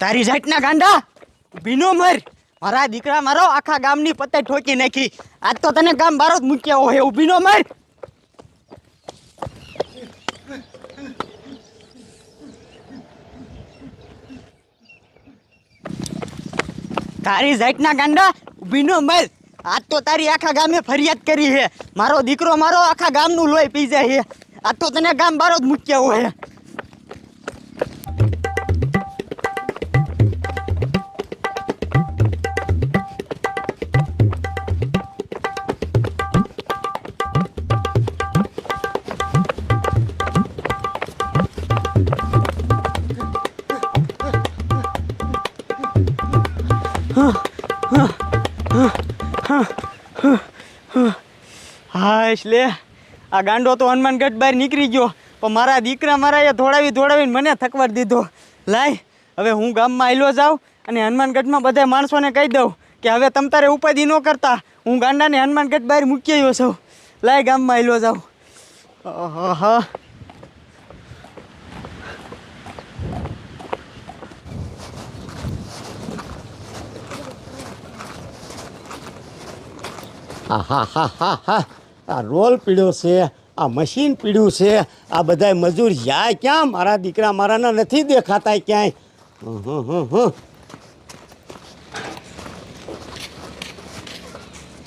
તારી જાતના ગાંડા? ભીનો મર. મારા દીકરા મારો આખા ગામની પત્તે ઠોકી નાખી. આજ તો તને ગામ બારો જ મૂક્યા હોય. ઊભી નો મર. તારી જાતના ગાંડા? ઊભી નો મર. આજ તો તારી આખા ગામે ફરિયાદ કરી છે. મારો દીકરો મારો આખા ગામનું લોહી પી જાય છે. આજ તો તને ગામ બારો જ મૂક્યા હોય. હા, એટલે આ ગાંડો તો હનુમાનગઢ બહાર નીકળી ગયો. પણ મારા દીકરા મારા એ ધોળાવી ધોળાવીને મને થકવાડ દીધો. લાય, હવે હું ગામમાં આવેલો જાઉં અને હનુમાનગઢમાં બધા માણસોને કહી દઉં કે હવે તમ તારે ઉપાધિ ન કરતા. હું ગાંડાને હનુમાનગઢ બહાર મૂકી આવ્યો છું. લાય, ગામમાં આવેલો જાઉં. હા હા હા હા હા હા આ રોલ પીડ્યો છે આ મશીન પીડ્યું છે આ બધા મજૂર જાય ક્યાં? મારા દીકરા મારાના નથી દેખાતા ક્યાંય. હં, હં, હં, હં.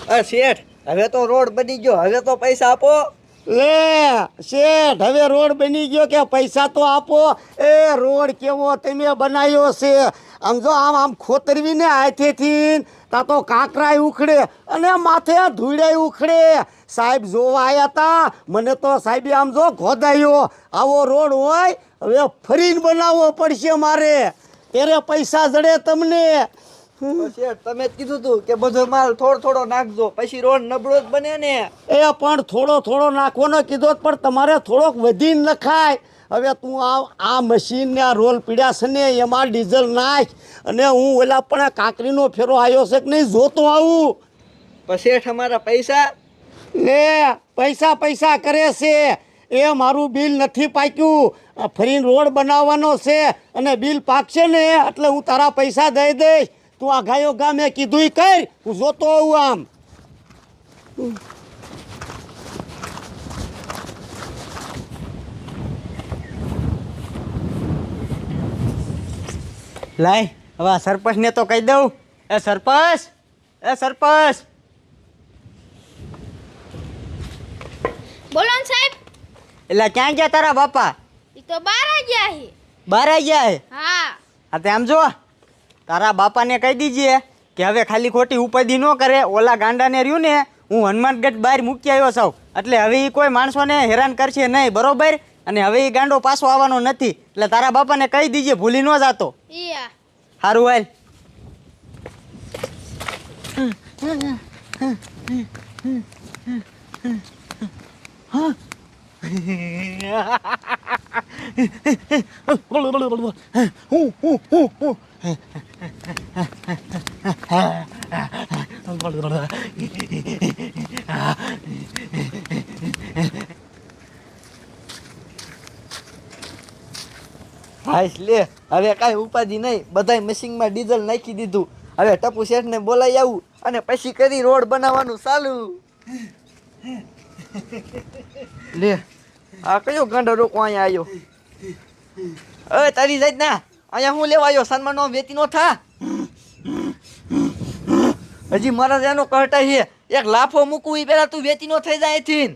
અ શેઠ હવે તો રોડ બની ગયો. હવે તો પૈસા આપો. લે શેઠ હવે રોડ બની ગયો કે પૈસા તો આપો. એ રોડ કેવો તમે બનાવ્યો છે? આમ જો આમ આમ ખોતરવીને હાથેથી તા તો કાંકરાય ઉખડે અને માથે ધૂળે ઉખડે. સાહેબ જોવા આવ્યા હતા મને તો સાહેબે આમ જો ખોદાયો આવો રોડ હોય હવે ફરીને બનાવવો પડશે મારે. ત્યારે પૈસા જડે તમને. તમે કીધું તું કે બધો માલ થોડો થોડો નાખજો પછી રોડ નબળો જ બને ને. એ પણ થોડો થોડો નાખવાનો કીધો પણ તમારે થોડોક વધીને નખાય. હવે તું આ આ મશીનને આ રોલ પીડ્યા છે ને એમાં ડીઝલ નાખ અને હું ઓલા પણ આ કાંકરીનો ફેરો આવ્યો છે કે નહીં જોતો આવું. પછી અમારા પૈસા લે, પૈસા પૈસા કરે છે. એ મારું બિલ નથી પાક્યું. ફરીને રોડ બનાવવાનો છે અને બિલ પાકશે ને, એટલે હું તારા પૈસા દઈ દઈશ. તું આ ગાયો ગામે કીધું કર, હું જોતો આવું આમ. લાય, હવે સરપંચને તો કહી દઉં. એ સરપંચ એ સરપંચ. બોલો ને સાહેબ. એટલે ક્યાં ગયા તારા બાપા? એ તો બહાર ગયા છે બહાર આવી ગયા છે હા. હા તે આમ જો તારા બાપાને કહી દીજીએ કે હવે ખાલી ખોટી ઉપાધિ ન કરે ઓલા ગાંડાને રહ્યું ને હું હનુમાનગઢ બહાર મૂકી આવ્યો છું. એટલે હવે એ કોઈ માણસોને હેરાન કરશે નહીં બરોબર? અને હવે એ ગાંડો પાછો આવવાનો નથી. એટલે તારા બાપાને કહી દીજે ભૂલી ન જાતો. સારું હાલ. હાઈશ લે હવે કાંઈ ઉપાધિ નહીં. બધાય મશીનમાં ડીઝલ નાખી દીધું. હવે ટપુ શેઠને બોલાઈ આવું અને પછી કરી રોડ બનાવવાનું ચાલુ. લે, આ કયો ગાંડો રોકો અહીંયા આવ્યો? અરે તારી જાત ના અહીંયા હું લેવા આવ્યો? સન્માન નો વેતી નો થા. હજી મારા ત્યાંનો કહટા છે એક લાફો મૂકવું એ પેલા તું વેતી નો થઈ જાય અહીંથી.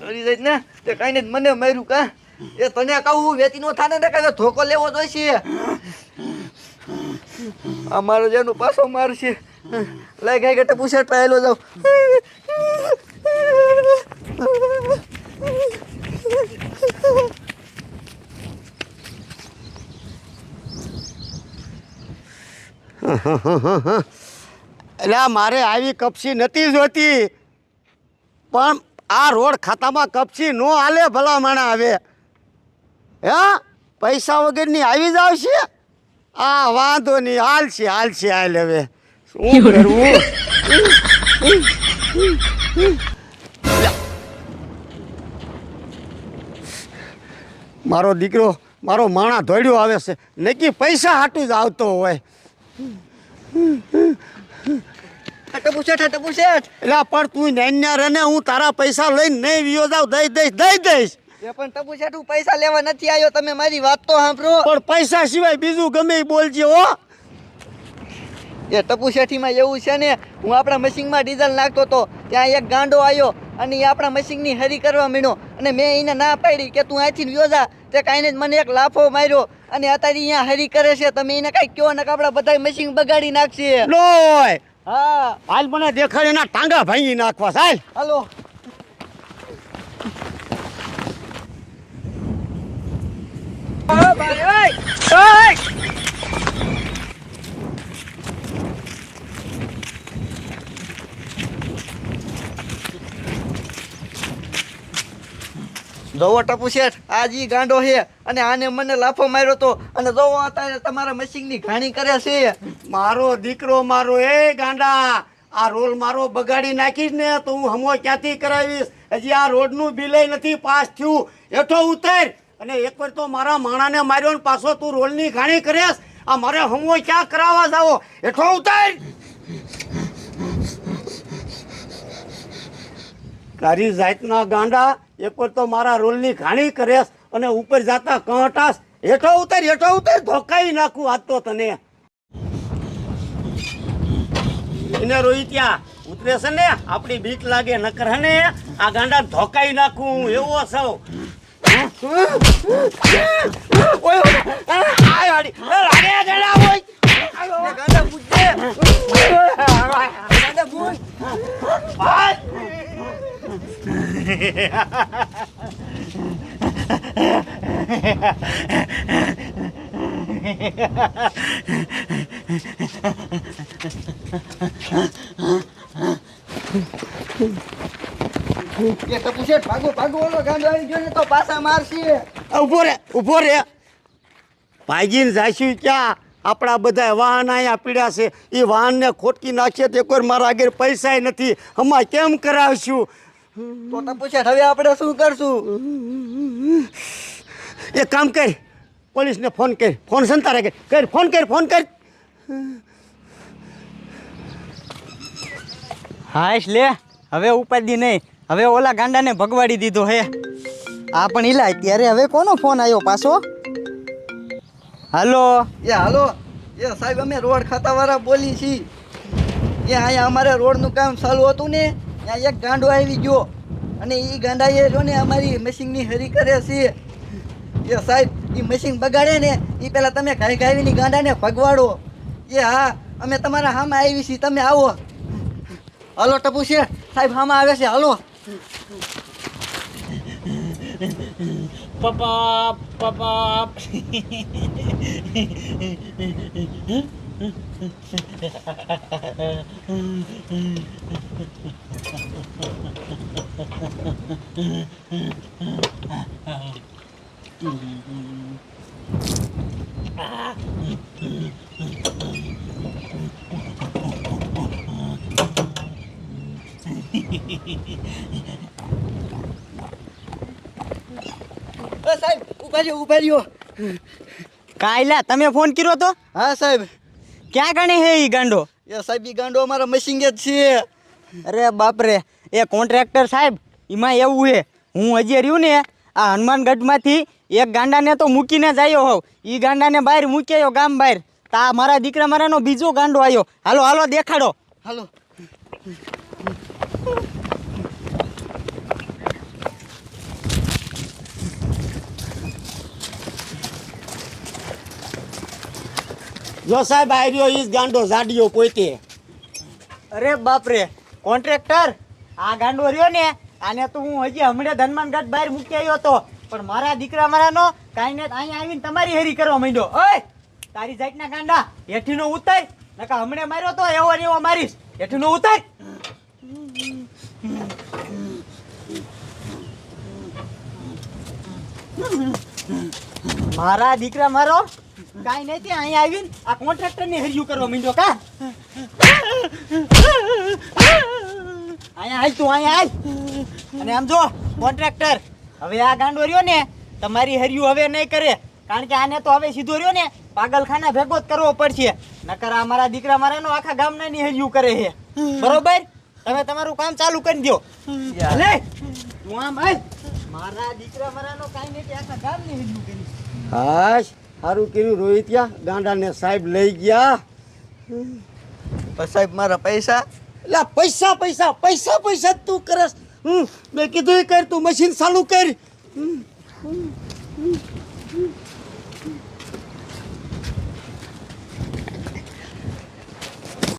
તારી જાત ને તે કાંઈ ને મને માર્યું કા? એ તને કહું વેતી નો થાને ને કાંઈ ધોકો લેવો જોઈશે. આ મારો જેનું પાછો મારશે લઈ ગાય ગટે પૂછે પહેલો જાવ એટલે મારે આવી કપસી નથી જોતી પણ આ રોડ ખાતામાં કપસી નો હાલે ભલામણા આવે હે પૈસા વગરની આવી જાવ છે આ વાંધો નહીં હાલ છે હાલ છે હાલ હવે શું કરવું મારો દીકરો મારો માણા ધોડ્યો આવે છે. નક્કી પૈસા હાટું જ આવતો હોય. એટલે પણ તું નૈન્યા રને ને હું તારા પૈસા લઈને નહીં વિયો જાવ દઈ દઈશ દઈ દઈશ. પણ ટપુ શેઠ હું પૈસા લેવા નથી આવ્યો. તમે મારી વાત તો સાંભળો. પણ પૈસા સિવાય બીજું ગમે બોલજે હો. એ ટપુ શેઠીમાં એવું છે ને હું આપણા મશીનમાં ડીઝલ નાખતો હતો ત્યાં એક ગાંડો આવ્યો અને એ આપણા મશીનની હરી કરવા માંડ્યો અને મેં એને ના પાડી કે તું અહીંથી યોજા. તે કાંઈને જ મને એક લાફો માર્યો અને અત્યારે અહીંયા હરી કરે છે. તમે એને કાંઈ કયો ને કે આપણા બધા મશીન બગાડી નાખશે. લોય! હા. હાલ મને દેખાડ એના ટાંગા ભાંગી નાખવા સાહેબ હાલો. જોવો ટપુ શેઠ, આ જી ગાંડો છે અને આને મને લાફો માર્યો તો અને જોવો અત્યારે તમારા મશીનની ઘાણી કરે છે. મારો દીકરો મારો, એ ગાંડા, આ રોલ મારો બગાડી નાખીશ ને તો હું હમો ક્યાંથી કરાવીશ? હજી આ રોડનું બિલે નથી પાસ થયું. હેઠો ઉતર. અને એક વાર તો મારા માણાને માર્યો ને પાછો તું રોલની ઘાણી કરેશ આ મારે હમો ક્યાં કરાવવા જાવો? હેઠો ઉતર. તારી જાતના ગાંડા એકવાર તો મારા રોલની ઘાણી કરેશ અને ઉપર જાતા કંટાશ હેઠો ઉતર હેઠો ઉતર ધોકાઈ નાખું આજ તો તને એને રોહિત્યા ઉતરે છે ને આપણી બીક લાગે નકર હે ને આ ગાંડા ધોકાઈ નાખું એવો સૌ ગાંડા. એ. ને પૂછ મારશે. ઊભો રે ઊભો રે. ભાગીને જાશું ક્યાં? આપણા બધા વાહન અહીંયા પીડ્યા છે. એ વાહનને ખોટકી નાખીએ તો વાર મારા આગળ પૈસા નથી. હમણાં કેમ કરાવશું? તો ટપુ શેઠ હવે આપણે શું કરશું? એક કામ કર પોલીસને ફોન કર ફોન સંતા રાખે કર ફોન કર ફોન કર. હાશ લે. હવે ઉપાડી નહીં. હવે ઓલા ગાંડાને ભગવાડી દીધો હે. આ પણ ઈલા ત્યારે હવે કોનો ફોન આવ્યો પાછો? હાલો. એ હાલો. એ સાહેબ અમે રોડ ખાતાવાળા બોલી છીએ. એ અહીંયા અમારે રોડનું કામ ચાલુ હતું ને. ત્યાં એક ગાંડો આવી ગયો. અને એ ગાંડાએ જો ને અમારી મશીનની હરી કરે છે. એ સાહેબ એ મશીન બગાડે ને એ પહેલાં તમે ઘાઈ ઘાવીની ગાંડાને ભગવાડો. એ હા, અમે તમારા હામાં આવી છીએ, તમે આવો. હાલો, ટપુ છે. સાહેબ, હામાં આવે છે, હાલો. પપ્પા એ સાહેબ ઊભા રહ્યો ઊભા રહ્યો કાયલા તમે ફોન કર્યો તો હા સાહેબ ક્યાં ગણે હે ઈ ગાંડો? એ સાહેબ ઈ ગાંડો અમારા મશીંગે જ છે. અરે બાપરે એ કોન્ટ્રાક્ટર સાહેબ એમાં એવું હે હું હજી રહ્યું ને આ હનુમાનગઢમાંથી એક ગાંડાને તો મૂકીને જ આવ્યો હોઉં. એ ગાંડાને બહાર મૂક્યો ગામ બહાર. તા મારા દીકરા મારાનો બીજો ગાંડો આવ્યો. હાલો હાલો દેખાડો. હાલો. જો સાહેબ આર્યો ઈ જ ગાંડો જાડિયો પોતે. અરે બાપરે, કોન્ટ્રાક્ટર, આ ગાંડો રહ્યો ને, આને તો હું હજી હમણાં ધનમાનગઢ બહાર મૂકી આવ્યો હતો. પણ મારા દીકરા મારાનો કાંઈ ને અહીંયા આવીને તમારી હેરી કરવા માંડ્યો. ઓય, તારી જાતના ગાંડા, હેઠીનો ઉતાર. નકા હમણાં માર્યો તો એવો ને એવો મારીશ. હેઠીનો ઉતાર. મારા દીકરા મારો કાંઈ ત્યાં અહીંયા આવીને આ કોન્ટ્રાક્ટર ને હેરિયું કરવા માંડ્યો કા? અહીંયા હાલ તું અહીંયા હાલ અને આમ જો કોન્ટ્રાક્ટર હવે આ ગાંડો રહ્યો ને તમારી હરિયું હવે નહીં કરે. કારણ કે આને તો હવે સીધો રહ્યો ને પાગલખાના ભેગો જ કરવો પડશે. નકર આ મારા દીકરા મારાનો આખા ગામના ની હરિયું કરે છે. બરોબર? તમે તમારું કામ ચાલુ કરી દો. લે. તું આમ આય. મારા દીકરા મારાનો કાંઈ નહીં આખા ગામની હરિયું કરી હાશ. સારું કર્યું રોહિત્યા ગાંડાને સાહેબ લઈ ગયા. સાહેબ મારા પૈસા? એટલે પૈસા પૈસા પૈસા પૈસા તું કરસ. મેં કીધું કર તું મશીન ચાલુ કર.